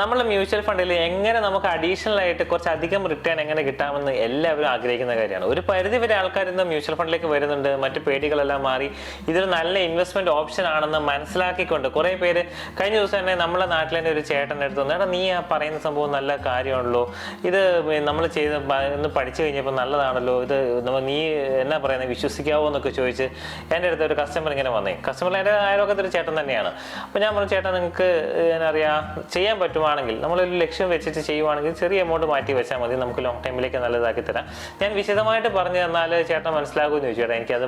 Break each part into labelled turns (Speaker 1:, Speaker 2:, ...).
Speaker 1: നമ്മൾ മ്യൂച്വൽ ഫണ്ടിൽ എങ്ങനെ നമുക്ക് അഡീഷണൽ ആയിട്ട് കുറച്ച് അധികം റിട്ടേൺ എങ്ങനെ കിട്ടാമെന്ന് എല്ലാവരും ആഗ്രഹിക്കുന്ന കാര്യമാണ്. ഒരു പരിധി വരെ ആൾക്കാർ ഇന്ന് മ്യൂച്വൽ ഫണ്ടിലേക്ക് വരുന്നുണ്ട് മറ്റ് പേടികളെല്ലാം മാറി. ഇതൊരു നല്ല ഇൻവെസ്റ്റ്മെന്റ് ഓപ്ഷൻ ആണെന്ന് മനസ്സിലാക്കിക്കൊണ്ട് കുറേ പേര് കഴിഞ്ഞ ദിവസം തന്നെ നമ്മുടെ നാട്ടിൽ തന്നെ ഒരു ചേട്ടൻ എടുത്തു വന്നു, നീ ആ പറയുന്ന സംഭവം നല്ല കാര്യമാണല്ലോ. ഇത് നമ്മൾ ചെയ്ത് ഒന്ന് പഠിച്ചു കഴിഞ്ഞപ്പോൾ നല്ലതാണല്ലോ. ഇത് നീ എന്നാ പറയുന്നത് വിശ്വസിക്കാവോ എന്നൊക്കെ ചോദിച്ച് എന്റെ അടുത്ത് ഒരു കസ്റ്റമർ ഇങ്ങനെ വന്നേ. കസ്റ്റമർ എന്റെ ആരോഗ്യത്തിൽ ചേട്ടൻ തന്നെയാണ്. അപ്പോൾ ഞാൻ പറഞ്ഞു ചേട്ടാ നിങ്ങൾക്ക് എന്നറിയാം ചെയ്യാൻ പറ്റുവാണെങ്കിൽ നമ്മളൊരു ലക്ഷ്യം വെച്ചിട്ട് ചെയ്യുവാണെങ്കിൽ ചെറിയ എമൗണ്ട് മാറ്റി വെച്ചാൽ മതി നമുക്ക് ലോങ് ടൈമിലേക്ക് നല്ലതാക്കി തരാം. ഞാൻ വിശദമായിട്ട് പറഞ്ഞു തന്നാൽ ചേട്ടൻ മനസ്സിലാകുമെന്ന് ചോദിച്ചു ചേട്ടാ എനിക്കത്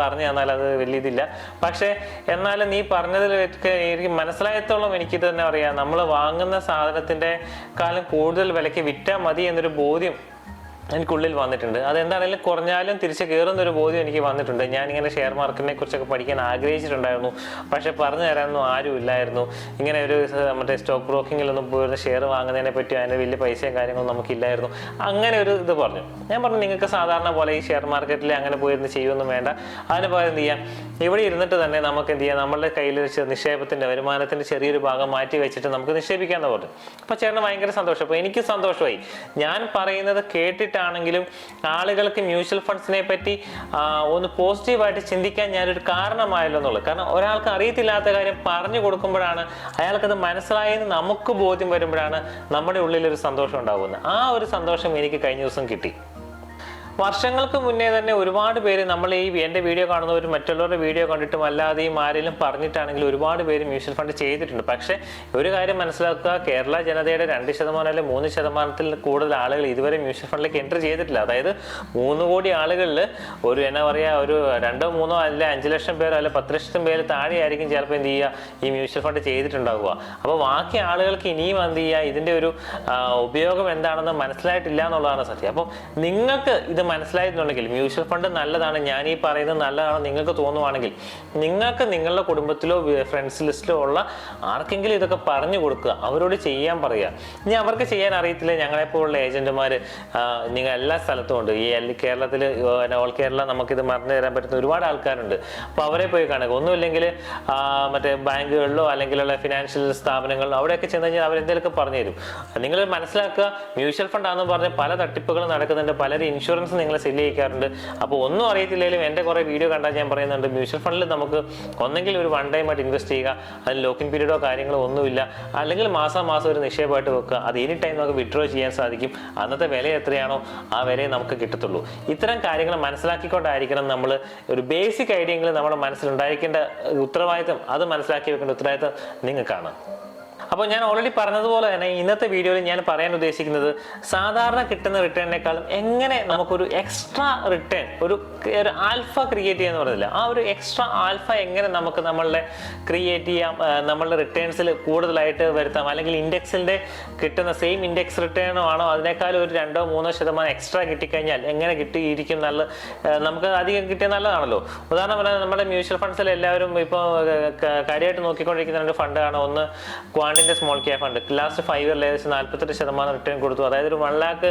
Speaker 1: പറഞ്ഞു തന്നാൽ അത് വലിയ ഇതില്ല. പക്ഷേ എന്നാലും നീ പറഞ്ഞതിൽ ഒക്കെ എനിക്ക് മനസ്സിലായത്തോളം എനിക്കിത് തന്നെ അറിയാം നമ്മൾ വാങ്ങുന്ന സാധനത്തിന്റെ കാലം കൂടുതൽ വിലയ്ക്ക് വിറ്റാൽ മതി എന്നൊരു ബോധ്യം എനിക്കുള്ളിൽ വന്നിട്ടുണ്ട്. അതെന്താണെങ്കിലും കുറഞ്ഞാലും തിരിച്ച് കയറുന്ന ഒരു ബോധ്യം എനിക്ക് വന്നിട്ടുണ്ട്. ഞാനിങ്ങനെ ഷെയർ മാർക്കറ്റിനെ കുറിച്ചൊക്കെ പഠിക്കാൻ ആഗ്രഹിച്ചിട്ടുണ്ടായിരുന്നു. പക്ഷെ പറഞ്ഞു തരാനൊന്നും ആരും ഇല്ലായിരുന്നു. ഇങ്ങനെ ഒരു മറ്റേ സ്റ്റോക്ക് ബ്രോക്കിങ്ങിലൊന്നും പോയിരുന്ന ഷെയർ വാങ്ങുന്നതിനെ പറ്റി അതിന് വലിയ പൈസയും കാര്യങ്ങളൊന്നും നമുക്കില്ലായിരുന്നു. അങ്ങനെ ഒരു ഇത് പറഞ്ഞു. ഞാൻ പറഞ്ഞു നിങ്ങൾക്ക് സാധാരണ പോലെ ഈ ഷെയർ മാർക്കറ്റിൽ അങ്ങനെ പോയിരുന്ന് ചെയ്യുമൊന്നും വേണ്ട. അതിന് പകരം എന്ത് ചെയ്യാം? ഇവിടെ ഇരുന്നിട്ട് തന്നെ നമുക്ക് എന്ത് ചെയ്യാം? നമ്മുടെ കയ്യിൽ വെച്ച് നിക്ഷേപത്തിന്റെ വരുമാനത്തിന്റെ ചെറിയൊരു ഭാഗം മാറ്റി വെച്ചിട്ട് നമുക്ക് നിക്ഷേപിക്കാമെന്ന് പറഞ്ഞു അപ്പോൾ ചേട്ടന് ഭയങ്കര സന്തോഷം. അപ്പോൾ എനിക്ക് സന്തോഷമായി. ഞാൻ പറയുന്നത് കേട്ടിട്ടാണെങ്കിലും ആളുകൾക്ക് മ്യൂച്വൽ ഫണ്ട്സിനെ പറ്റി ഒന്ന് പോസിറ്റീവായിട്ട് ചിന്തിക്കാൻ ഞാനൊരു കാരണമായല്ലോ എന്നുള്ളത്. കാരണം ഒരാൾക്ക് അറിയത്തില്ലാത്ത കാര്യം പറഞ്ഞു കൊടുക്കുമ്പോഴാണ് അയാൾക്കത് മനസ്സിലായെന്ന് നമുക്ക് ബോധ്യം വരുമ്പോഴാണ് നമ്മുടെ ഉള്ളിൽ ഒരു സന്തോഷം ഉണ്ടാകുന്നത് ആ ഒരു സന്തോഷം എനിക്ക് കഴിഞ്ഞ ദിവസം കിട്ടി. വർഷങ്ങൾക്ക് മുന്നേ തന്നെ ഒരുപാട് പേര് നമ്മൾ ഈ എന്റെ വീഡിയോ കാണുന്നവർ മറ്റുള്ളവരുടെ വീഡിയോ കണ്ടിട്ടും അല്ലാതെയും ആരെങ്കിലും പറഞ്ഞിട്ടാണെങ്കിലും ഒരുപാട് പേര് മ്യൂച്വൽ ഫണ്ട് ചെയ്തിട്ടുണ്ട്. പക്ഷേ ഒരു കാര്യം മനസ്സിലാക്കുക കേരള ജനതയുടെ രണ്ട് ശതമാനം അല്ലെങ്കിൽ മൂന്ന് ശതമാനത്തിൽ കൂടുതൽ ആളുകൾ ഇതുവരെ മ്യൂച്വൽ ഫണ്ടിലേക്ക് എന്റർ ചെയ്തിട്ടില്ല. അതായത് മൂന്ന് കോടി ആളുകളിൽ ഒരു എന്നാ പറയുക ഒരു രണ്ടോ മൂന്നോ അല്ലെ അഞ്ച് ലക്ഷം പേരോ അല്ല പത്ത് ലക്ഷം പേര് താഴെയായിരിക്കും ചിലപ്പോൾ എന്ത് ചെയ്യുക ഈ മ്യൂച്വൽ ഫണ്ട് ചെയ്തിട്ടുണ്ടാവുക. അപ്പോൾ ബാക്കി ആളുകൾക്ക് ഇനിയും എന്ത് ചെയ്യുക ഇതിന്റെ ഒരു ഉപയോഗം എന്താണെന്ന് മനസ്സിലായിട്ടില്ല എന്നുള്ളതാണ് സത്യം. അപ്പം നിങ്ങൾക്ക് ഇത് മനസ്സിലായിട്ടുണ്ടെങ്കിൽ മ്യൂച്വൽ ഫണ്ട് നല്ലതാണ് ഞാൻ ഈ പറയുന്നത് നല്ലതാണ് നിങ്ങൾക്ക് തോന്നുവാണെങ്കിൽ നിങ്ങൾക്ക് നിങ്ങളുടെ കുടുംബത്തിലോ ഫ്രണ്ട്സ് ലിസ്റ്റിലോ ഉള്ള ആർക്കെങ്കിലും ഇതൊക്കെ പറഞ്ഞു കൊടുക്കുക അവരോട് ചെയ്യാൻ പറയുക. ഇനി അവർക്ക് ചെയ്യാൻ അറിയത്തില്ല ഞങ്ങളെപ്പോലുള്ള ഏജന്റുമാർ നിങ്ങൾ എല്ലാ സ്ഥലത്തും ഉണ്ട്. ഈ കേരളത്തിൽ ഓൾ കേരള നമുക്കിത് മറന്നു തരാൻ പറ്റുന്ന ഒരുപാട് ആൾക്കാരുണ്ട്. അപ്പോൾ അവരെ പോയി കാണുക. ഒന്നുമില്ലെങ്കിൽ മറ്റേ ബാങ്കുകളിലോ അല്ലെങ്കിലുള്ള ഫിനാൻഷ്യൽ സ്ഥാപനങ്ങളിലോ അവിടെയൊക്കെ ചെന്ന് കഴിഞ്ഞാൽ അവരെന്തെങ്കിലുമൊക്കെ പറഞ്ഞു തരും നിങ്ങൾ മനസ്സിലാക്കുക മ്യൂച്വൽ ഫണ്ട് ആണെന്ന് പറഞ്ഞ് പല തട്ടിപ്പുകളും നടക്കുന്നുണ്ട് പലരും ഇൻഷുറൻസ് നിങ്ങളെ സെല്ല് ചെയ്യിക്കാറുണ്ട് അപ്പോൾ ഒന്നും അറിയത്തില്ലെങ്കിലും എന്റെ കുറേ വീഡിയോ കണ്ടാൽ ഞാൻ പറയുന്നുണ്ട് മ്യൂച്വൽ ഫണ്ടിൽ നമുക്ക് ഒന്നെങ്കിൽ ഒരു വൺ ടൈം ആയിട്ട് ഇൻവെസ്റ്റ് ചെയ്യുക അതിൽ ലോക്കിൻ പീരീഡോ കാര്യങ്ങളോ ഒന്നുമില്ല. അല്ലെങ്കിൽ മാസം മാസം ഒരു നിക്ഷേപമായിട്ട് വെക്കുക. അത് എനി ടൈം നമുക്ക് വിഡ്രോ ചെയ്യാൻ സാധിക്കും. അന്നത്തെ വില എത്രയാണോ ആ വിലയെ നമുക്ക് കിട്ടത്തുള്ളൂ. ഇത്തരം കാര്യങ്ങൾ മനസ്സിലാക്കിക്കൊണ്ടായിരിക്കണം നമ്മൾ ഒരു ബേസിക് ഐഡിയെങ്കിലും നമ്മുടെ മനസ്സിലുണ്ടായിരിക്കേണ്ട ഉത്തരവാദിത്തം അത് മനസ്സിലാക്കി വെക്കേണ്ട ഉത്തരവാദിത്തം നിങ്ങൾക്കാണ്. അപ്പോൾ ഞാൻ ഓൾറെഡി പറഞ്ഞതുപോലെ തന്നെ ഇന്നത്തെ വീഡിയോയിൽ ഞാൻ പറയാൻ ഉദ്ദേശിക്കുന്നത് സാധാരണ കിട്ടുന്ന റിട്ടേണിനേക്കാളും എങ്ങനെ നമുക്കൊരു എക്സ്ട്രാ റിട്ടേൺ ഒരു ഒരു ആൽഫ ക്രിയേറ്റ് ചെയ്യാന്ന് പറഞ്ഞില്ല? ആ ഒരു എക്സ്ട്രാ ആൽഫ എങ്ങനെ നമുക്ക് നമ്മളുടെ ക്രിയേറ്റ് ചെയ്യാം നമ്മളുടെ റിട്ടേൺസിൽ കൂടുതലായിട്ട് വരുത്താം അല്ലെങ്കിൽ ഇൻഡെക്സിന്റെ കിട്ടുന്ന സെയിം ഇൻഡെക്സ് റിട്ടേണോ ആണോ? അതിനേക്കാളും ഒരു രണ്ടോ മൂന്നോ ശതമാനം എക്സ്ട്രാ കിട്ടിക്കഴിഞ്ഞാൽ എങ്ങനെ കിട്ടിയിരിക്കും നല്ല നമുക്ക് അധികം കിട്ടിയാൽ നല്ലതാണല്ലോ. ഉദാഹരണം പറഞ്ഞാൽ നമ്മുടെ മ്യൂച്വൽ ഫണ്ട്സിൽ എല്ലാവരും ഇപ്പോൾ കാര്യമായിട്ട് നോക്കിക്കൊണ്ടിരിക്കുന്ന രണ്ട് ഫണ്ടാണ് ഒന്ന് ക്വാണ്ടിന്റെ small cap fund last five year ഏകദേശം നാൽപ്പത്തെട്ട് ശതമാനം റിട്ടേൺ കൊടുത്തു. അതായത് ഒരു വൺ ലാക്ക്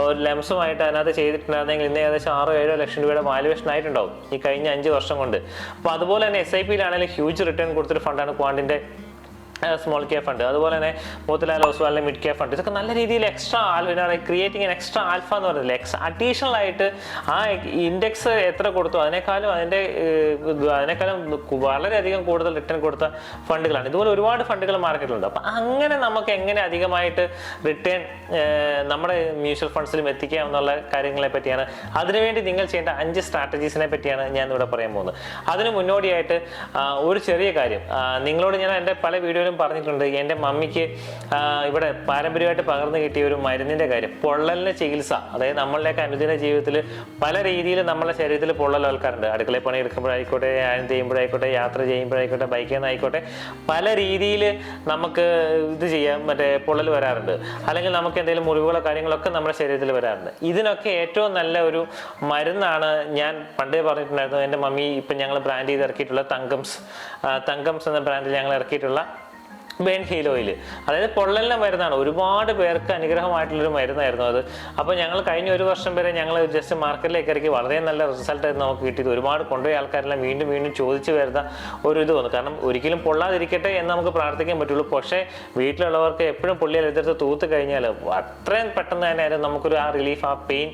Speaker 1: ഒരു ലംസമായിട്ട് അതിനകത്ത് ചെയ്തിട്ടുണ്ടായിരുന്നെങ്കിൽ ഇന്ന് ഏകദേശം ആറോ ഏഴോ ലക്ഷം രൂപയുടെ വാലുവേഷൻ ആയിട്ടുണ്ടാവും ഈ കഴിഞ്ഞ അഞ്ച് വർഷം കൊണ്ട്. അപ്പോൾ അതുപോലെ തന്നെ എസ് ഐ പിയിലാണെങ്കിലും ഹ്യൂജ് റിട്ടേൺ കൊടുത്തൊരു ഫണ്ടാണ് ക്വാണ്ടിന്റെ സ്മോൾ കെ ഫണ്ട് അതുപോലെ തന്നെ മോത്തിലാൽ ഓസ്വാലിന്റെ മിഡ് കെ ഫണ്ട് ഇതൊക്കെ നല്ല രീതിയിൽ എക്സ്ട്രാ ക്രിയേറ്റിംഗ് എക്സ്ട്രാ ആൽഫ എന്ന് പറയുന്നില്ല എക്സ് അഡീഷണൽ ആയിട്ട് ആ ഇൻഡെക്സ് എത്ര കൊടുത്തു? അതിനേക്കാളും അതിന്റെ അതിനേക്കാളും വളരെയധികം കൂടുതൽ റിട്ടേൺ കൊടുത്ത ഫണ്ടുകളാണ്. ഇതുപോലെ ഒരുപാട് ഫണ്ടുകൾ മാർക്കറ്റിലുണ്ട് അപ്പം അങ്ങനെ നമുക്ക് എങ്ങനെ അധികമായിട്ട് റിട്ടേൺ നമ്മുടെ മ്യൂച്വൽ ഫണ്ട്സിലും എത്തിക്കാം എന്നുള്ള കാര്യങ്ങളെ പറ്റിയാണ്. അതിനുവേണ്ടി നിങ്ങൾ ചെയ്യേണ്ട അഞ്ച് സ്ട്രാറ്റജീസിനെ പറ്റിയാണ് ഞാൻ ഇവിടെ പറയാൻ പോകുന്നത്. അതിന് മുന്നോടിയായിട്ട് ഒരു ചെറിയ കാര്യം. നിങ്ങളോട് ഞാൻ എന്റെ പല വീഡിയോയിലും പറഞ്ഞിട്ടുണ്ട് എന്റെ മമ്മിക്ക് ഇവിടെ പാരമ്പര്യമായിട്ട് പകർന്നു കിട്ടിയ ഒരു മരുന്നിന്റെ കാര്യം പൊള്ളലിന് ചികിത്സ. അതായത് നമ്മളുടെയൊക്കെ അനുദിന ജീവിതത്തിൽ പല രീതിയിൽ നമ്മളെ ശരീരത്തിൽ പൊള്ളൽ ആൾക്കാരുണ്ട്. അടുക്കളയിൽ പണി എടുക്കുമ്പോഴായിക്കോട്ടെ ആയം ചെയ്യുമ്പോഴായിക്കോട്ടെ യാത്ര ചെയ്യുമ്പോഴായിക്കോട്ടെ ബൈക്കിൽ നിന്നായിക്കോട്ടെ പല രീതിയിൽ നമുക്ക് ഇത് ചെയ്യാം മറ്റേ പൊള്ളൽ വരാറുണ്ട്. അല്ലെങ്കിൽ നമുക്ക് എന്തെങ്കിലും മുറിവുകളോ കാര്യങ്ങളൊക്കെ നമ്മുടെ ശരീരത്തിൽ വരാറുണ്ട്. ഇതിനൊക്കെ ഏറ്റവും നല്ല ഒരു മരുന്നാണ് ഞാൻ പണ്ടേ പറഞ്ഞിട്ടുണ്ടായിരുന്നു. എന്റെ മമ്മി ഇപ്പം ഞങ്ങൾ ബ്രാൻഡ് ചെയ്ത് ഇറക്കിയിട്ടുള്ള തങ്കംസ് തങ്കംസ് എന്ന ബ്രാൻഡിൽ ഞങ്ങൾ ഇറക്കിയിട്ടുള്ള ബെൻ ഹീൽ ഓയിൽ അതായത് പൊള്ളലിന് മരുന്നാണ്. ഒരുപാട് പേർക്ക് അനുഗ്രഹമായിട്ടുള്ളൊരു മരുന്നായിരുന്നു അത്. അപ്പോൾ ഞങ്ങൾ കഴിഞ്ഞ ഒരു വർഷം വരെ ഞങ്ങൾ ജസ്റ്റ് മാർക്കറ്റിലേക്ക് ഇറക്കി. വളരെ നല്ല റിസൾട്ട് ആയിരുന്നു നമുക്ക് കിട്ടിയത്. ഒരുപാട് കൊണ്ടുപോയ ആൾക്കാരെല്ലാം വീണ്ടും വീണ്ടും ചോദിച്ചു വരുന്ന ഒരു ഇത് വന്നു. കാരണം ഒരിക്കലും പൊള്ളാതിരിക്കട്ടെ എന്ന് നമുക്ക് പ്രാർത്ഥിക്കാൻ പറ്റുള്ളൂ. പക്ഷേ വീട്ടിലുള്ളവർക്ക് എപ്പോഴും പൊള്ളിയാൽ എതിർത്ത് തൂത്ത് കഴിഞ്ഞാൽ അത്രയും പെട്ടെന്ന് തന്നെ ആയാലും നമുക്കൊരു ആ റിലീഫ് ആ പെയിൻ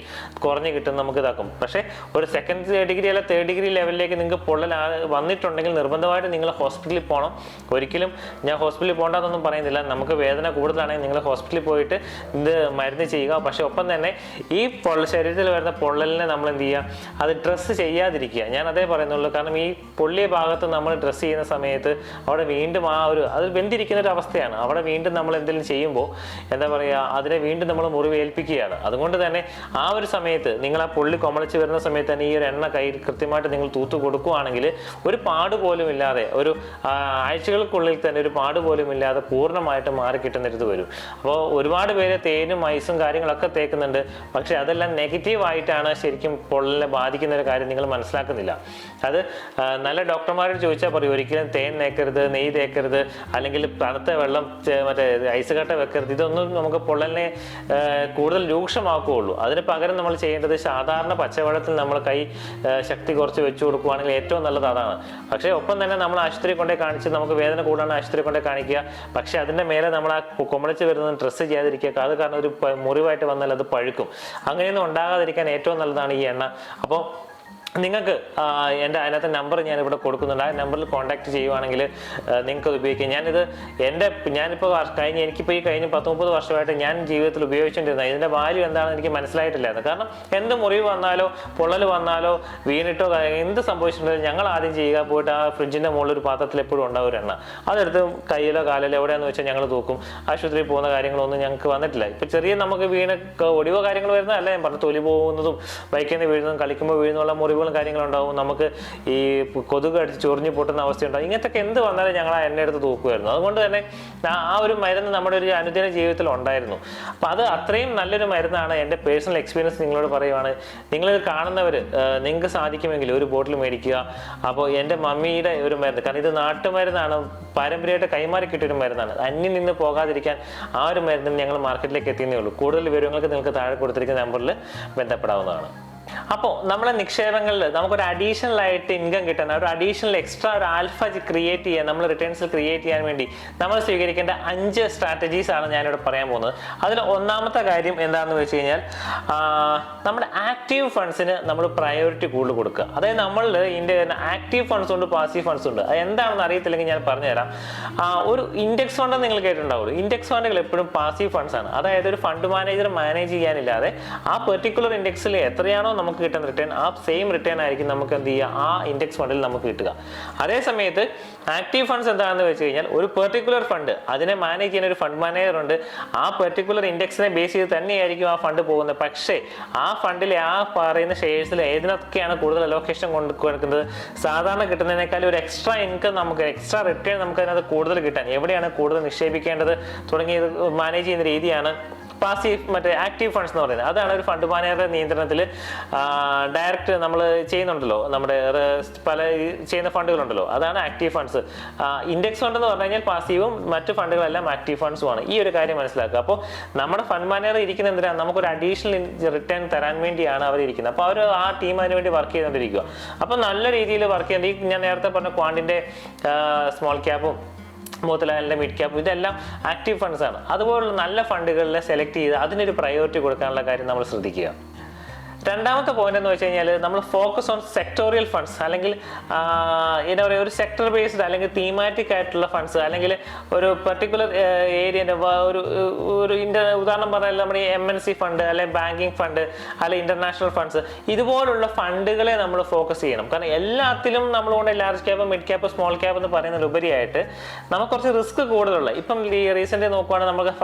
Speaker 1: കുറഞ്ഞ് കിട്ടും നമുക്ക് ഇതാക്കും. പക്ഷേ ഒരു സെക്കൻഡ് ഡിഗ്രി അല്ല തേർഡ് ഡിഗ്രി ലെവലിലേക്ക് നിങ്ങൾക്ക് പൊള്ളൽ വന്നിട്ടുണ്ടെങ്കിൽ നിർബന്ധമായിട്ട് നിങ്ങൾ ഹോസ്പിറ്റലിൽ പോകണം ഒരിക്കലും ഞാൻ ഹോസ്പിറ്റലിൽ പോകണ്ടെന്നൊന്നും പറയുന്നില്ല. നമുക്ക് വേദന കൂടുതലാണെങ്കിൽ നിങ്ങൾ ഹോസ്പിറ്റലിൽ പോയിട്ട് ഇത് മരുന്ന് ചെയ്യുക. പക്ഷേ ഒപ്പം തന്നെ ഈ പൊള്ള ശരീരത്തിൽ വരുന്ന പൊള്ളലിനെ നമ്മൾ എന്ത് ചെയ്യുക? അത് ഡ്രസ്സ് ചെയ്യാതിരിക്കുക. ഞാൻ അതേ പറയുന്നുള്ളൂ. കാരണം ഈ പൊള്ളിയ ഭാഗത്ത് നമ്മൾ ഡ്രസ്സ് ചെയ്യുന്ന സമയത്ത് അവിടെ വീണ്ടും ആ ഒരു അത് വെന്തിരിക്കുന്ന ഒരു അവസ്ഥയാണ്. അവിടെ വീണ്ടും നമ്മൾ എന്തെങ്കിലും ചെയ്യുമ്പോൾ എന്താ പറയുക? അതിനെ വീണ്ടും നമ്മൾ മുറിവേൽപ്പിക്കുകയാണ്. അതുകൊണ്ട് തന്നെ ആ ഒരു സമയത്ത് നിങ്ങൾ ആ പൊള്ളി കൊമളിച്ച് വരുന്ന സമയത്ത് തന്നെ ഈ ഒരു എണ്ണ കയ്യിൽ കൃത്യമായിട്ട് നിങ്ങൾ തൂത്ത് കൊടുക്കുകയാണെങ്കിൽ ഒരു പാട് പോലും ഇല്ലാതെ ഒരു ആഴ്ചകൾക്കുള്ളിൽ തന്നെ ഒരു പാട് പോലും ഇല്ലാതെ പൂർണമായിട്ട് മാറി കിട്ടുന്നിടത്ത് വരും. അപ്പോൾ ഒരുപാട് പേര് തേനും ഐസും കാര്യങ്ങളൊക്കെ തേക്കുന്നുണ്ട്. പക്ഷെ അതെല്ലാം നെഗറ്റീവായിട്ടാണ് ശരിക്കും പൊള്ളലിനെ ബാധിക്കുന്ന ഒരു കാര്യം നിങ്ങൾ മനസ്സിലാക്കുന്നില്ല. അത് നല്ല ഡോക്ടർമാരോട് ചോദിച്ചാൽ പറയും ഒരിക്കലും തേൻ തേക്കരുത് നെയ്യ് തേക്കരുത് അല്ലെങ്കിൽ തണുത്ത വെള്ളം മറ്റേ ഐസ് കട്ട വെക്കരുത്. ഇതൊന്നും നമുക്ക് പൊള്ളലിനെ കൂടുതൽ രൂക്ഷമാക്കുകയുള്ളൂ അതിന് പകരം നമ്മൾ ചെയ്യേണ്ടത് സാധാരണ പച്ചവെള്ളത്തിൽ നമ്മൾ കൈ ശക്തി കുറച്ച് വെച്ചു കൊടുക്കുകയാണെങ്കിൽ ഏറ്റവും നല്ലത് അതാണ്. പക്ഷേ ഒപ്പം തന്നെ നമ്മൾ ആശുപത്രി കൊണ്ടേ കാണിച്ച് നമുക്ക് വേദന കൂടാണ് ആശുപത്രി കൊണ്ടേ കാണിക്കുക പക്ഷേ അതിന്റെ മേലെ നമ്മൾ ആ കുമളിച്ച് വരുന്നത് ഡ്രസ്സ് ചെയ്യാതിരിക്കുക. അത് കാരണം ഒരു മുറിവായിട്ട് വന്നാൽ അത് പഴുക്കും. അങ്ങനെയൊന്നും ഉണ്ടാകാതിരിക്കാൻ ഏറ്റവും നല്ലതാണ് ഈ എണ്ണ. അപ്പോൾ നിങ്ങൾക്ക് എന്റെ അതിനകത്ത് നമ്പർ ഞാൻ ഇവിടെ കൊടുക്കുന്നുണ്ട്. ആ നമ്പറിൽ കോൺടാക്ട് ചെയ്യുവാണെങ്കിൽ നിങ്ങൾക്ക് അത് ഉപയോഗിക്കാം. ഞാനിത് എന്റെ ഞാനിപ്പോൾ കഴിഞ്ഞ് എനിക്കിപ്പോൾ ഈ കഴിഞ്ഞ പത്ത് മുപ്പത് വർഷമായിട്ട് ഞാൻ ജീവിതത്തിൽ ഉപയോഗിച്ചുകൊണ്ടിരുന്നത് ഇതിന്റെ വാല്യൂ എന്താണെന്ന് എനിക്ക് മനസ്സിലായിട്ടില്ലായിരുന്നു കാരണം എന്ത് മുറിവ് വന്നാലോ പൊള്ളൽ വന്നാലോ വീണിട്ടോ എന്ത് സംഭവിച്ചിട്ടുണ്ടെങ്കിലും ഞങ്ങൾ ആദ്യം ചെയ്യുക പോയിട്ട് ആ ഫ്രിഡ്ജിന്റെ മുകളിൽ ഒരു പാത്രത്തിൽ എപ്പോഴും ഉണ്ടാവും എണ്ണ അതെടുത്ത് കയ്യിലോ കാലിലോ എവിടെയാണെന്ന് വെച്ചാൽ ഞങ്ങൾ തൂക്കും. ആശുപത്രിയിൽ പോകുന്ന കാര്യങ്ങളൊന്നും ഞങ്ങൾക്ക് വന്നിട്ടില്ല. ഇപ്പോൾ ചെറിയ നമുക്ക് വീണ ഒടിവോ കാര്യങ്ങൾ വരുന്നതല്ല ഞാൻ പറഞ്ഞു തൊലി പോകുന്നതും ബൈക്കിൽ നിന്ന് വീഴുന്നതും കളിക്കുമ്പോൾ വീഴുന്നുള്ള മുറിവുകളും കാര്യങ്ങളുണ്ടാവും. നമുക്ക് ഈ കൊതുക് അടിച്ച് ചൊറിഞ്ഞ് പൊട്ടുന്ന അവസ്ഥയുണ്ടാവും. ഇങ്ങനത്തെ എന്ത് വന്നാലും ഞങ്ങൾ ആ എണ്ണ എടുത്ത് തൂക്കുമായിരുന്നു. അതുകൊണ്ട് തന്നെ ആ- ആ ഒരു മരുന്ന് നമ്മുടെ ഒരു അനുദിന ജീവിതത്തിൽ ഉണ്ടായിരുന്നു. അപ്പോൾ അത് അത്രയും നല്ലൊരു മരുന്നാണ്. എന്റെ പേഴ്സണൽ എക്സ്പീരിയൻസ് നിങ്ങളോട് പറയുവാണ്. നിങ്ങൾ കാണുന്നവർ നിങ്ങൾക്ക് സാധിക്കുമെങ്കിൽ ഒരു ബോട്ടിൽ മേടിക്കുക. അപ്പോൾ എന്റെ മമ്മിയുടെ ഒരു മരുന്ന് കാരണം ഇത് നാട്ടുമരുന്നാണ്. പാരമ്പര്യമായിട്ട് കൈമാറി കിട്ടിയൊരു മരുന്നാണ്. അന്യം നിന്ന് പോകാതിരിക്കാൻ ആ ഒരു മരുന്നിന് ഞങ്ങൾ മാർക്കറ്റിലേക്ക് എത്തിയെന്നേ ഉള്ളൂ. കൂടുതൽ വിവരങ്ങൾക്ക് നിങ്ങൾക്ക് താഴെ കൊടുത്തിരിക്കുന്ന നമ്പറിൽ ബന്ധപ്പെടാവുന്നതാണ്. അപ്പോൾ നമ്മളെ നിക്ഷേപങ്ങളിൽ നമുക്കൊരു അഡീഷണൽ ആയിട്ട് ഇൻകം കിട്ടുന്ന ഒരു അഡീഷണൽ എക്സ്ട്രാ ഒരു ആൽഫ ക്രിയേറ്റ് ചെയ്യാൻ നമ്മൾ റിട്ടേൺസ് ക്രിയേറ്റ് ചെയ്യാൻ വേണ്ടി നമ്മൾ സ്വീകരിക്കേണ്ട അഞ്ച് സ്ട്രാറ്റജീസ് ആണ് ഞാനിവിടെ പറയാൻ പോകുന്നത്. അതിൽ ഒന്നാമത്തെ കാര്യം എന്താണെന്ന് വെച്ച് കഴിഞ്ഞാൽ നമ്മുടെ ആക്റ്റീവ് ഫണ്ട്സിന് നമ്മൾ പ്രയോറിറ്റി കൂടുതൽ കൊടുക്കുക. അതായത് നമ്മളിൽ ഇതിന്റെ ആക്റ്റീവ് ഫണ്ട്സ് ഉണ്ട് പാസീവ് ഫണ്ട്സ് ഉണ്ട്. അത് എന്താണെന്ന് അറിയത്തില്ലെങ്കിൽ ഞാൻ പറഞ്ഞുതരാം. ഒരു ഇൻഡെക്സ് ഫണ്ട് നിങ്ങൾ കേട്ടിട്ടുണ്ടാവുള്ളൂ ഇൻഡെക്സ് ഫണ്ടുകൾ എപ്പോഴും പാസീവ് ഫണ്ട്സ് ആണ്. അതായത് ഒരു ഫണ്ട് മാനേജർ മാനേജ് ചെയ്യാനില്ലാതെ ആ പെർട്ടിക്കുലർ ഇൻഡെക്സിൽ എത്രയാണോ നമുക്ക് കിട്ടുന്ന റിട്ടേൺ ആ സെയിം റിട്ടേൺ ആയിരിക്കും നമുക്ക് എന്ത് ചെയ്യുക? ആ ഇൻഡെക്സ് ഫണ്ടിൽ നമുക്ക് കിട്ടുക. അതേ സമയത്ത് ആക്റ്റീവ് ഫണ്ട്സ് എന്താണെന്ന് വെച്ച് കഴിഞ്ഞാൽ ഒരു പെർട്ടിക്കുലർ ഫണ്ട് അതിനെ മാനേജ് ചെയ്യുന്ന ഒരു ഫണ്ട് മാനേജർ ഉണ്ട്. ആ പെർട്ടിക്കുലർ ഇൻഡെക്സിനെ ബേസ് ചെയ്ത് തന്നെയായിരിക്കും ആ ഫണ്ട് പോകുന്നത്. പക്ഷേ ആ ഫണ്ടിലെ ആ പറയുന്ന ഷെയർസിൽ ഏതിനൊക്കെയാണ് കൂടുതൽ അലോക്കേഷൻ കൊണ്ട് കൊടുക്കുന്നത്? സാധാരണ കിട്ടുന്നതിനേക്കാൾ ഒരു എക്സ്ട്രാ ഇൻകം നമുക്ക് എക്സ്ട്രാ റിട്ടേൺ നമുക്ക് അതിനകത്ത് കൂടുതൽ കിട്ടാൻ എവിടെയാണ് കൂടുതൽ നിക്ഷേപിക്കേണ്ടത്? തുടങ്ങിയത് മാനേജ് ചെയ്യുന്ന രീതിയാണ് പാസീവ് മറ്റേ ആക്റ്റീവ് ഫണ്ട്സ് എന്ന് പറയുന്നത്. അതാണ് ഒരു ഫണ്ട് മാനേജറുടെ നിയന്ത്രണത്തിൽ ഡയറക്റ്റ് നമ്മൾ ചെയ്യുന്നുണ്ടല്ലോ. നമ്മുടെ പല ചെയ്യുന്ന ഫണ്ടുകളുണ്ടല്ലോ. അതാണ് ആക്റ്റീവ് ഫണ്ട്സ് ഇൻഡെക്സ് ഫണ്ട് എന്ന് പറഞ്ഞു കഴിഞ്ഞാൽ പാസീവും മറ്റ് ഫണ്ടുകളെല്ലാം ആക്റ്റീവ് ഫണ്ട്സുമാണ് ഈ ഒരു കാര്യം മനസ്സിലാക്കുക. അപ്പോൾ നമ്മുടെ ഫണ്ട് മാനേജർ ഇരിക്കുന്ന എന്തിനാണ് നമുക്കൊരു അഡീഷണൽ റിട്ടേൺ തരാൻ വേണ്ടിയാണ് അവർ ഇരിക്കുന്നത്. അപ്പോൾ അവർ ആ ടീം അതിന് വേണ്ടി വർക്ക് ചെയ്തുകൊണ്ടിരിക്കുക. അപ്പോൾ നല്ല രീതിയിൽ വർക്ക് ചെയ്യുന്നത് ഈ ഞാൻ നേരത്തെ പറഞ്ഞ ക്വാണ്ടിന്റെ സ്മോൾ ക്യാപ്പും മോത്തിലാലിന്റെ മിഡ് ക്യാപ്പ് ഇതെല്ലാം ആക്റ്റീവ് ഫണ്ട്സ് ആണ്. അതുപോലുള്ള നല്ല ഫണ്ടുകളിലെ സെലക്ട് ചെയ്ത് അതിനൊരു പ്രയോറിറ്റി കൊടുക്കാനുള്ള കാര്യം നമ്മൾ ശ്രദ്ധിക്കുക. രണ്ടാമത്തെ പോയിന്റ് എന്ന് വെച്ച് കഴിഞ്ഞാൽ നമ്മൾ ഫോക്കസ് ഓൺ സെക്ടോറിയൽ ഫണ്ട്സ് അല്ലെങ്കിൽ എന്താ പറയുക ഒരു സെക്ടർ ബേസ്ഡ് അല്ലെങ്കിൽ തീമാറ്റിക് ആയിട്ടുള്ള ഫണ്ട്സ് അല്ലെങ്കിൽ ഒരു പെർട്ടിക്കുലർ ഏരിയന്റെ ഒരു ഒരു ഇന്റർ ഉദാഹരണം പറഞ്ഞാൽ നമ്മുടെ എം എൻ സി ഫണ്ട് അല്ലെങ്കിൽ ബാങ്കിങ് ഫണ്ട് അല്ലെങ്കിൽ ഇന്റർനാഷണൽ ഫണ്ട്സ് ഇതുപോലുള്ള ഫണ്ടുകളെ നമ്മൾ ഫോക്കസ് ചെയ്യണം. കാരണം എല്ലാത്തിലും നമ്മൾ കൊണ്ട് large cap mid cap small cap എന്ന് പറയുന്നതിലുപരിയായിട്ട് നമുക്ക് കുറച്ച് റിസ്ക് കൂടുതലുള്ള. ഇപ്പം ഈ റീസെന്റ് നോക്കുവാണെങ്കിൽ നമുക്ക്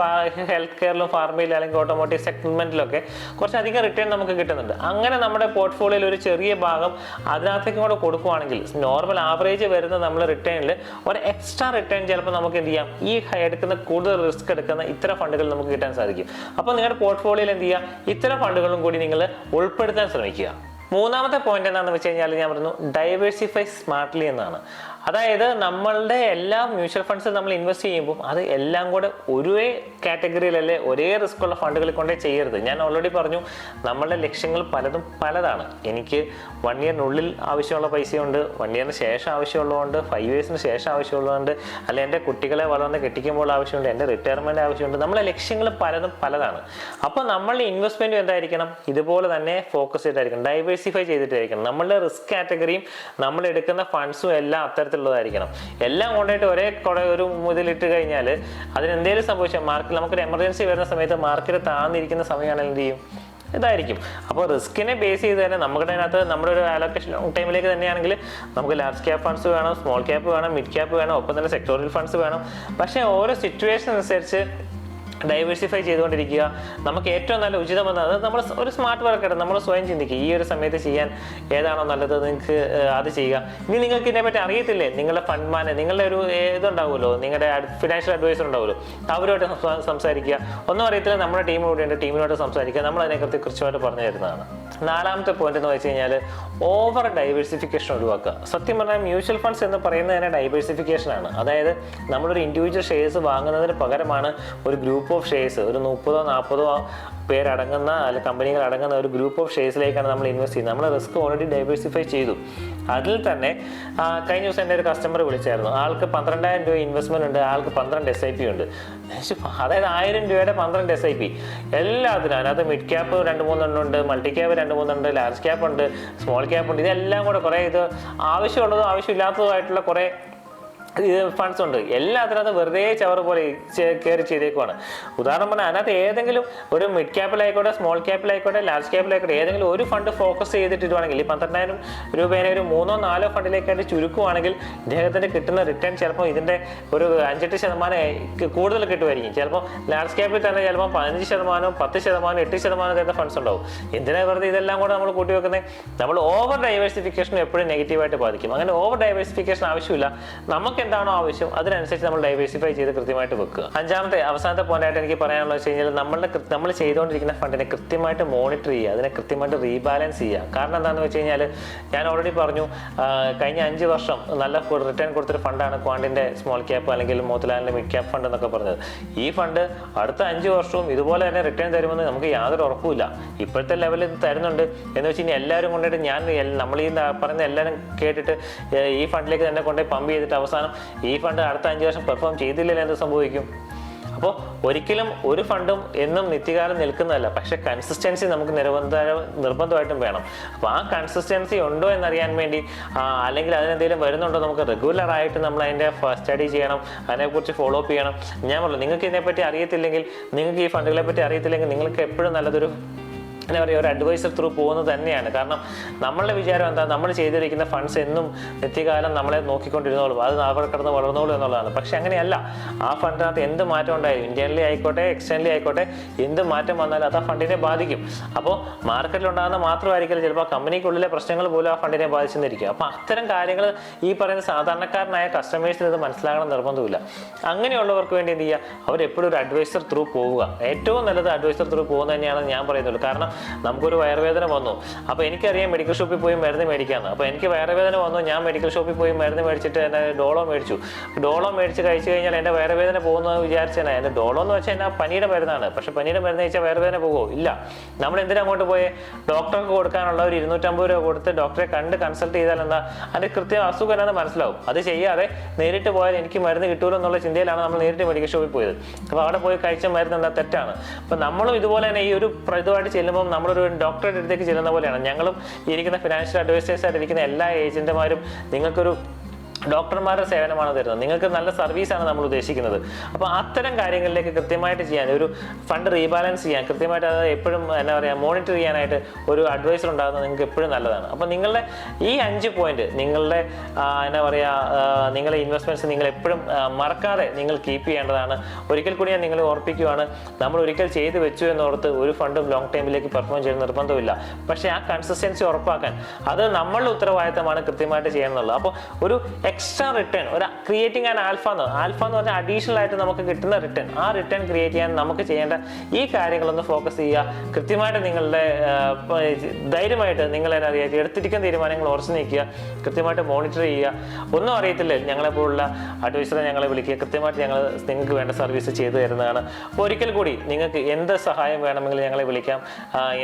Speaker 1: ഹെൽത്ത് കെയറിലും ഫാർമയിലും അല്ലെങ്കിൽ ഓട്ടോമോട്ടീവ് സെഗ്മെന്റിലൊക്കെ കുറച്ചധികം റിട്ടേൺ നമുക്ക് കിട്ടുന്നുണ്ട്. അങ്ങനെ നമ്മുടെ പോർട്ട്ഫോളിയോയിൽ ഒരു ചെറിയ ഭാഗം അതിനകത്തേക്കും കൂടെ കൊടുക്കുവാണെങ്കിൽ നോർമൽ ആവറേജ് വരുന്ന നമ്മൾ റിട്ടേണിൽ ഒരു എക്സ്ട്രാ റിട്ടേൺ ചിലപ്പോൾ നമുക്ക് എന്ത് ചെയ്യാം? ഈ എടുക്കുന്ന കൂടുതൽ റിസ്ക് എടുക്കുന്ന ഇത്തരം ഫണ്ടുകൾ നമുക്ക് കിട്ടാൻ സാധിക്കും. അപ്പോൾ നിങ്ങളുടെ പോർട്ട്ഫോളിയോയിൽ എന്ത് ചെയ്യുക? ഇത്തരം ഫണ്ടുകളും കൂടി നിങ്ങൾ ഉൾപ്പെടുത്താൻ ശ്രമിക്കുക. മൂന്നാമത്തെ പോയിന്റ് എന്താണെന്ന് വെച്ച് കഴിഞ്ഞാൽ ഞാൻ പറഞ്ഞു ഡൈവേഴ്സിഫൈ സ്മാർട്ട്ലി എന്നാണ്. അതായത് നമ്മളുടെ എല്ലാ മ്യൂച്വൽ ഫണ്ട്സ് നമ്മൾ ഇൻവെസ്റ്റ് ചെയ്യുമ്പോൾ അത് എല്ലാം കൂടെ ഒരേ കാറ്റഗറിയിലല്ലേ ഒരേ റിസ്ക് ഉള്ള ഫണ്ടുകളിൽ കൊണ്ടേ ചെയ്യരുത്. ഞാൻ ഓൾറെഡി പറഞ്ഞു നമ്മളുടെ ലക്ഷ്യങ്ങൾ പലതും പലതാണ്. എനിക്ക് വൺ ഇയറിനുള്ളിൽ ആവശ്യമുള്ള പൈസയുണ്ട് വൺ ഇയറിന് ശേഷം ആവശ്യമുള്ളതുകൊണ്ട് ഫൈവ് ഇയേഴ്സിന് ശേഷം ആവശ്യമുള്ളതുകൊണ്ട് അല്ലെ എന്റെ കുട്ടികളെ വളർന്ന് കെട്ടിക്കുമ്പോൾ ആവശ്യമുണ്ട് എന്റെ റിട്ടയർമെന്റ് ആവശ്യമുണ്ട് നമ്മളെ ലക്ഷ്യങ്ങൾ പലതും പലതാണ്. അപ്പോൾ നമ്മളുടെ ഇൻവെസ്റ്റ്മെന്റ് എന്തായിരിക്കണം? ഇതുപോലെ തന്നെ ഫോക്കസ് ചെയ്തിട്ടായിരിക്കണം ഡൈവേഴ്സിഫൈ ചെയ്തിട്ടായിരിക്കണം. നമ്മളുടെ റിസ്ക് കാറ്റഗറിയും നമ്മൾ എടുക്കുന്ന ഫണ്ട്സും എല്ലാം അത്തരത്തിലുള്ളതായിരിക്കണം എല്ലാം കൊണ്ടുപോയിട്ട് ഒരേ കുറെ ഒരു മുതലിട്ട് കഴിഞ്ഞാൽ അതിന് എന്തെങ്കിലും സംഭവിച്ചാൽ മാർക്കറ്റ് നമുക്കൊരു എമർജൻസി വരുന്ന സമയത്ത് മാർക്കറ്റ് താന്നിരിക്കുന്ന സമയമാണെങ്കിൽ എന്ത് ചെയ്യും? ഇതായിരിക്കും. അപ്പോൾ റിസ്കിനെ ബേസ് ചെയ്ത് തന്നെ നമ്മുടെ അതിനകത്ത് നമ്മുടെ ഒരു അലോക്കേഷൻ ലോങ് ടൈമിലേക്ക് തന്നെയാണെങ്കിൽ നമുക്ക് ലാർജ് ക്യാപ് ഫണ്ട്സ് വേണം സ്മോൾ ക്യാപ്പ് വേണം മിഡ് ക്യാപ്പ് വേണം ഒപ്പം തന്നെ സെക്ടോറിയൽ ഫണ്ട്സ് വേണം. പക്ഷേ ഓരോ സിറ്റുവേഷൻ അനുസരിച്ച് ഡൈവേഴ്സിഫൈ ചെയ്തുകൊണ്ടിരിക്കുക. നമുക്ക് ഏറ്റവും നല്ല ഉചിതമെന്നത് നമ്മൾ ഒരു സ്മാർട്ട് വർക്ക് നമ്മൾ സ്വയം ചിന്തിക്കുക. ഈ ഒരു സമയത്ത് ചെയ്യാൻ ഏതാണോ നല്ലത് നിങ്ങൾക്ക് അത് ചെയ്യുക. ഇനി നിങ്ങൾക്ക് ഇതിനെപ്പറ്റി അറിയത്തില്ലേ? നിങ്ങളുടെ ഫണ്ട് മാന നിങ്ങളുടെ ഒരു ഇതുണ്ടാവുമല്ലോ. നിങ്ങളുടെ ഫിനാൻഷ്യൽ അഡ്വൈസർ ഉണ്ടാവുമല്ലോ. അവരുമായിട്ട് സംസാരിക്കുക. ഒന്നും അറിയത്തില്ല. നമ്മുടെ ടീം ടീമിനോട് സംസാരിക്കുക. നമ്മൾ അതിനെക്കുറിച്ച് കൃത്യമായിട്ട് പറഞ്ഞു തരുന്നതാണ്. നാലാമത്തെ പോയിന്റ് എന്ന് വെച്ച് കഴിഞ്ഞാൽ ഓവർ ഡൈവേഴ്സിഫിക്കേഷൻ ഒഴിവാക്കുക. സത്യം പറഞ്ഞാൽ മ്യൂച്വൽ ഫണ്ട്സ് എന്ന് പറയുന്നത് തന്നെ ഡൈവേഴ്സിഫിക്കേഷൻ ആണ്. അതായത് നമ്മളൊരു ഇൻഡിവിജ്വൽ ഷെയർസ് വാങ്ങുന്നതിന് പകരമാണ് ഒരു ഗ്രൂപ്പ് ഓഫ് ഷെയർസ് ഒരു മുപ്പതോ നാൽപ്പതോ പേരടങ്ങുന്ന അല്ലെങ്കിൽ കമ്പനികൾ അടങ്ങുന്ന ഒരു ഗ്രൂപ്പ് ഓഫ് ഷെയർസിലേക്കാണ് നമ്മൾ ഇൻവെസ്റ്റ് ചെയ്യുന്നത്. നമ്മൾ റിസ്ക് ഓൾറെഡി ഡൈവേഴ്സിഫൈ ചെയ്തു. അതിൽ തന്നെ കഴിഞ്ഞ ദിവസം എന്റെ ഒരു കസ്റ്റമർ വിളിച്ചായിരുന്നു. ആൾക്ക് പന്ത്രണ്ടായിരം രൂപ ഇൻവെസ്റ്റ്മെന്റ് ഉണ്ട് ആൾക്ക് പന്ത്രണ്ട് എസ് ഐ പി ഉണ്ട്. അതായത് ആയിരം രൂപയുടെ പന്ത്രണ്ട് എസ് ഐ പി എല്ലാത്തിനും അതിനകത്ത് മിഡ് ക്യാപ്പ് രണ്ട് മൂന്നെണ്ണം ഉണ്ട് മൾട്ടി ക്യാപ്പ് രണ്ട് മൂന്നെണ്ണം ഉണ്ട് ലാർജ് ക്യാപ്പ് ഉണ്ട് സ്മോൾ ക്യാപ്പ് ഉണ്ട്. ഇതെല്ലാം കൂടെ കുറേ ഇത് ആവശ്യമുള്ളതും ആവശ്യമില്ലാത്തതുമായിട്ടുള്ള കുറേ ഫണ്ട്സ് ഉണ്ട്. എല്ലാത്തിനകത്ത് വെറുതെ ചവർ പോലെ കയറി ചെയ്തേക്കുവാണ്. ഉദാഹരണം പറഞ്ഞാൽ അതിനകത്ത് ഏതെങ്കിലും ഒരു മിഡ് ക്യാപ്പിലായിക്കോട്ടെ സ്മോൾ ക്യാപ്പിലായിക്കോട്ടെ ലാർജ് ക്യാപ്പിലായിക്കോട്ടെ ഏതെങ്കിലും ഒരു ഫണ്ട് ഫോക്കസ് ചെയ്തിട്ടിരുവാണെങ്കിൽ ഈ പന്ത്രണ്ടായിരം രൂപേനെ ഒരു മൂന്നോ നാലോ ഫണ്ടിലേക്കായിട്ട് ചുരുക്കുവാണെങ്കിൽ ഇദ്ദേഹത്തിന് കിട്ടുന്ന റിട്ടേൺ ചിലപ്പോൾ ഇതിന്റെ ഒരു അഞ്ചെട്ട് ശതമാനം കൂടുതൽ കിട്ടുമായിരിക്കും ചിലപ്പോൾ ലാർജ് ക്യാപ്പിൽ തന്നെ ചിലപ്പോൾ പതിനഞ്ച് ശതമാനവും പത്ത് ശതമാനം എട്ട് ശതമാനം തരുന്ന ഫണ്ട്സ് ഉണ്ടാവും. എന്തിനാ വെറുതെ ഇതെല്ലാം കൂടെ നമ്മൾ കൂട്ടി വെക്കുന്നത് നമ്മൾ ഓവർ ഡൈവേഴ്സിഫിക്കേഷൻ എപ്പോഴും നെഗറ്റീവായിട്ട് ബാധിക്കും. അങ്ങനെ ഓവർ ഡൈവേഴ്സിഫിക്കേഷൻ ആവശ്യമില്ല. നമുക്ക് എന്താണോ ആവശ്യം അതിനനുസരിച്ച് നമ്മൾ ഡൈവേഴ്സിഫൈ ചെയ്ത് കൃത്യമായിട്ട് വെക്കുക. അഞ്ചാമത്തെ അവസാനത്തെ പോയിന്റായിട്ട് എനിക്ക് പറയാനുള്ളത് വെച്ച് കഴിഞ്ഞാൽ നമ്മളുടെ നമ്മൾ ചെയ്തുകൊണ്ടിരിക്കുന്ന ഫണ്ടിനെ കൃത്യമായിട്ട് മോണിറ്റർ ചെയ്യുക. അതിനെ കൃത്യമായിട്ട് റീബാലൻസ് ചെയ്യുക. കാരണം എന്താണെന്ന് വെച്ച് കഴിഞ്ഞാൽ ഞാൻ ഓൾറെഡി പറഞ്ഞു കഴിഞ്ഞ അഞ്ച് വർഷം നല്ല റിട്ടേൺ കൊടുത്തൊരു ഫണ്ടാണ് ക്വാണ്ടിന്റെ സ്മോൾ ക്യാപ്പ് അല്ലെങ്കിൽ മോത്തിലാലിന്റെ മിഡ് ക്യാപ്പ് ഫണ്ട് എന്നൊക്കെ പറഞ്ഞത്. ഈ ഫണ്ട് അടുത്ത അഞ്ച് വർഷവും ഇതുപോലെ തന്നെ റിട്ടേൺ തരുമെന്ന് നമുക്ക് യാതൊരു ഉറപ്പുമില്ല. ഇപ്പോഴത്തെ ലെവലിൽ തരുന്നുണ്ട് എന്ന് വെച്ച് കഴിഞ്ഞാൽ എല്ലാവരും കൊണ്ടിട്ട് ഞാൻ നമ്മൾ ഈ പറയുന്ന എല്ലാവരും കേട്ടിട്ട് ഈ ഫണ്ടിലേക്ക് തന്നെ കൊണ്ടുപോയി പമ്പ് ചെയ്തിട്ട് അവസാനം ഈ ഫണ്ട് അടുത്ത അഞ്ച് വർഷം പെർഫോം ചെയ്തില്ലെങ്കിൽ എന്ത് സംഭവിക്കും? അപ്പോൾ ഒരിക്കലും ഒരു ഫണ്ടും എന്നും നിത്യകാലം നിൽക്കുന്നതല്ല. പക്ഷെ കൺസിസ്റ്റൻസി നമുക്ക് നിർബന്ധ നിർബന്ധമായിട്ടും വേണം. അപ്പോൾ ആ കൺസിസ്റ്റൻസി ഉണ്ടോ എന്നറിയാൻ വേണ്ടി അല്ലെങ്കിൽ അതിനെന്തെങ്കിലും വരുന്നുണ്ടോ നമുക്ക് റെഗുലർ ആയിട്ട് നമ്മൾ അതിന്റെ സ്റ്റഡി ചെയ്യണം അതിനെക്കുറിച്ച് ഫോളോ അപ്പ് ചെയ്യണം. ഞാൻ പറഞ്ഞു നിങ്ങൾക്ക് ഇതിനെപ്പറ്റി അറിയത്തില്ലെങ്കിൽ നിങ്ങൾക്ക് ഈ ഫണ്ടുകളെ പറ്റി അറിയത്തില്ലെങ്കിൽ നിങ്ങൾക്ക് എപ്പോഴും നല്ലതൊരു എന്താ പറയുക ഒരു അഡ്വൈസർ ത്രൂ പോകുന്നത് തന്നെയാണ്. കാരണം നമ്മളുടെ വിചാരം എന്താ? നമ്മൾ ചെയ്തിരിക്കുന്ന ഫണ്ട്സ് എന്നും നിത്യകാലം നമ്മളെ നോക്കിക്കൊണ്ടിരുന്നോളും. അത് അവിടെ കിടന്ന് വളർന്നോളൂ എന്നുള്ളതാണ്. പക്ഷെ അങ്ങനെയല്ല. ആ ഫണ്ടിനകത്ത് എന്ത് മാറ്റം ഉണ്ടായാലും ഇന്ത്യനിലി ആയിക്കോട്ടെ എക്സ്റ്റേണലി ആയിക്കോട്ടെ എന്ത് മാറ്റം വന്നാലും അത് ആ ഫണ്ടിനെ ബാധിക്കും. അപ്പോൾ മാർക്കറ്റിൽ ഉണ്ടാകുന്ന മാത്രമായിരിക്കില്ല ചിലപ്പോൾ കമ്പനിക്കുള്ളിലെ പ്രശ്നങ്ങൾ പോലും ആ ഫണ്ടിനെ ബാധിച്ചെന്നിരിക്കും. അപ്പോൾ അത്തരം കാര്യങ്ങൾ ഈ പറയുന്ന സാധാരണക്കാരനായ കസ്റ്റമേഴ്സിന് ഇത് മനസ്സിലാകണം നിർബന്ധമില്ല അങ്ങനെയുള്ളവർക്ക് വേണ്ടി എന്ത് ചെയ്യുക? അവരെപ്പോഴും ഒരു അഡ്വൈസർ ത്രൂ പോവുക. ഏറ്റവും നല്ലത് അഡ്വൈസർ ത്രൂ പോകുന്നത് തന്നെയാണ് ഞാൻ പറയുന്നുള്ളൂ. കാരണം നമുക്കൊരു വയറുവേദന വന്നു. അപ്പോൾ എനിക്കറിയാം മെഡിക്കൽ ഷോപ്പിൽ പോയി മരുന്ന് മേടിക്കാമെന്ന് അപ്പോൾ എനിക്ക് വയറുവേദന വന്നു ഞാൻ മെഡിക്കൽ ഷോപ്പിൽ പോയി മരുന്ന് മേടിച്ചിട്ട് എന്നെ ഡോളോ മേടിച്ചു. ഡോളോ മേടിച്ച് കഴിച്ചു കഴിഞ്ഞാൽ എന്റെ വയറുവേദന പോകുന്നത് വിചാരിച്ചാൽ എന്റെ ഡോളോ എന്ന് വെച്ചാൽ എന്നാ പനിയുടെ മരുന്നാണ്. പക്ഷെ പനിയുടെ മരുന്ന് കഴിച്ചാൽ വയറുവേദന പോകുമോ ഇല്ല. നമ്മൾ എന്തിനാ അങ്ങോട്ട് പോയി? ഡോക്ടർക്ക് കൊടുക്കാനുള്ള ഒരു ഇരുന്നൂറ്റമ്പത് രൂപ കൊടുത്ത് ഡോക്ടറെ കണ്ട് കൺസൾട്ട് ചെയ്താൽ എന്താ? അതിന്റെ കൃത്യം അസുഖം എന്നാന്ന് മനസ്സിലാവും. അത് ചെയ്യാതെ നേരിട്ട് പോയാൽ എനിക്ക് മരുന്ന് കിട്ടുമല്ലോ എന്നുള്ള ചിന്തയിലാണ് നമ്മൾ നേരിട്ട് മെഡിക്കൽ ഷോപ്പിൽ പോയത്. അപ്പോൾ അവിടെ പോയി കഴിച്ച മരുന്ന് എന്താ തെറ്റാണ്? അപ്പോൾ നമ്മളും ഇതുപോലെ തന്നെ ഈ ഒരു ഇതുമായിട്ട് ചെല്ലുമ്പോൾ നമ്മളൊരു ഡോക്ടറുടെ അടുത്തേക്ക് ചെല്ലുന്ന പോലെയാണ്. ഞങ്ങളും ഇരിക്കുന്ന ഫിനാൻഷ്യൽ അഡ്വൈസേഴ്സായിട്ട് ഇരിക്കുന്ന എല്ലാ ഏജന്റുമാരും നിങ്ങൾക്കൊരു ഡോക്ടർമാരുടെ സേവനമാണ് തരുന്നത്. നിങ്ങൾക്ക് നല്ല സർവീസാണ് നമ്മൾ ഉദ്ദേശിക്കുന്നത്. അപ്പോൾ അത്തരം കാര്യങ്ങളിലേക്ക് കൃത്യമായിട്ട് ചെയ്യാൻ ഒരു ഫണ്ട് റീബാലൻസ് ചെയ്യാൻ കൃത്യമായിട്ട് അത് എപ്പോഴും എന്താ പറയുക മോണിറ്റർ ചെയ്യാനായിട്ട് ഒരു അഡ്വൈസർ ഉണ്ടാകുന്നത് നിങ്ങൾക്ക് എപ്പോഴും നല്ലതാണ്. അപ്പോൾ നിങ്ങളുടെ ഈ അഞ്ച് പോയിന്റ് നിങ്ങളുടെ എന്താ പറയുക നിങ്ങളെ നിങ്ങളുടെ ഇൻവെസ്റ്റ്മെന്റ്സ് നിങ്ങൾ എപ്പോഴും മറക്കാതെ നിങ്ങൾ കീപ്പ് ചെയ്യേണ്ടതാണ്. ഒരിക്കൽ കൂടി ഞാൻ നിങ്ങളെ ഓർപ്പിക്കുകയാണ് നമ്മൾ ഒരിക്കൽ ചെയ്ത് വെച്ചു എന്നോർത്ത് ഒരു ഫണ്ടും ലോങ് ടൈമിലേക്ക് പെർഫോം ചെയ്യുന്ന നിർബന്ധമില്ല. പക്ഷേ ആ കൺസിസ്റ്റൻസി ഉറപ്പാക്കാൻ അത് നമ്മളുടെ ഉത്തരവാദിത്തമാണ് കൃത്യമായിട്ട് ചെയ്യണമെന്നുള്ളത്. അപ്പോൾ ഒരു എക്സ്ട്രാ റിട്ടേൺ ഒരു ക്രിയേറ്റിംഗ് ആൻഡ് ആൽഫ എന്ന് ആൽഫ എന്ന് പറഞ്ഞാൽ അഡീഷണൽ ആയിട്ട് നമുക്ക് കിട്ടുന്ന റിട്ടേൺ ആ റിട്ടേൺ ക്രിയേറ്റ് ചെയ്യാൻ നമുക്ക് ചെയ്യേണ്ട ഈ കാര്യങ്ങളൊന്ന് ഫോക്കസ് ചെയ്യുക. കൃത്യമായിട്ട് നിങ്ങളുടെ ധൈര്യമായിട്ട് നിങ്ങൾ എന്നാ അറിയാം എടുത്തിരിക്കുന്ന തീരുമാനങ്ങൾ ഉറച്ചു നിൽക്കുക കൃത്യമായിട്ട് മോണിറ്റർ ചെയ്യുക. ഒന്നും അറിയത്തില്ല. ഞങ്ങളെ പോലുള്ള അഡ്വൈസറെ ഞങ്ങളെ വിളിക്കുക. കൃത്യമായിട്ട് ഞങ്ങൾ നിങ്ങൾക്ക് വേണ്ട സർവീസ് ചെയ്തു തരുന്നതാണ്. ഒരിക്കൽ കൂടി നിങ്ങൾക്ക് എന്ത് സഹായം വേണമെങ്കിലും ഞങ്ങളെ വിളിക്കാം.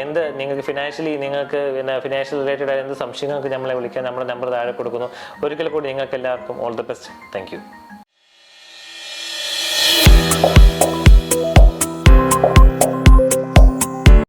Speaker 1: എന്ത് നിങ്ങൾക്ക് ഫിനാൻഷ്യലി നിങ്ങൾക്ക് പിന്നെ ഫിനാൻഷ്യൽ റിലേറ്റഡ് ആയ എന്ത് സംശയങ്ങൾക്ക് നമ്മളെ വിളിക്കാം. നമ്മുടെ നമ്പർ താഴെ കൊടുക്കുന്നു. ഒരിക്കൽ കൂടി നിങ്ങൾക്ക് എല്ലാവർക്കും ഓൾ ദി ബെസ്റ്റ് താങ്ക്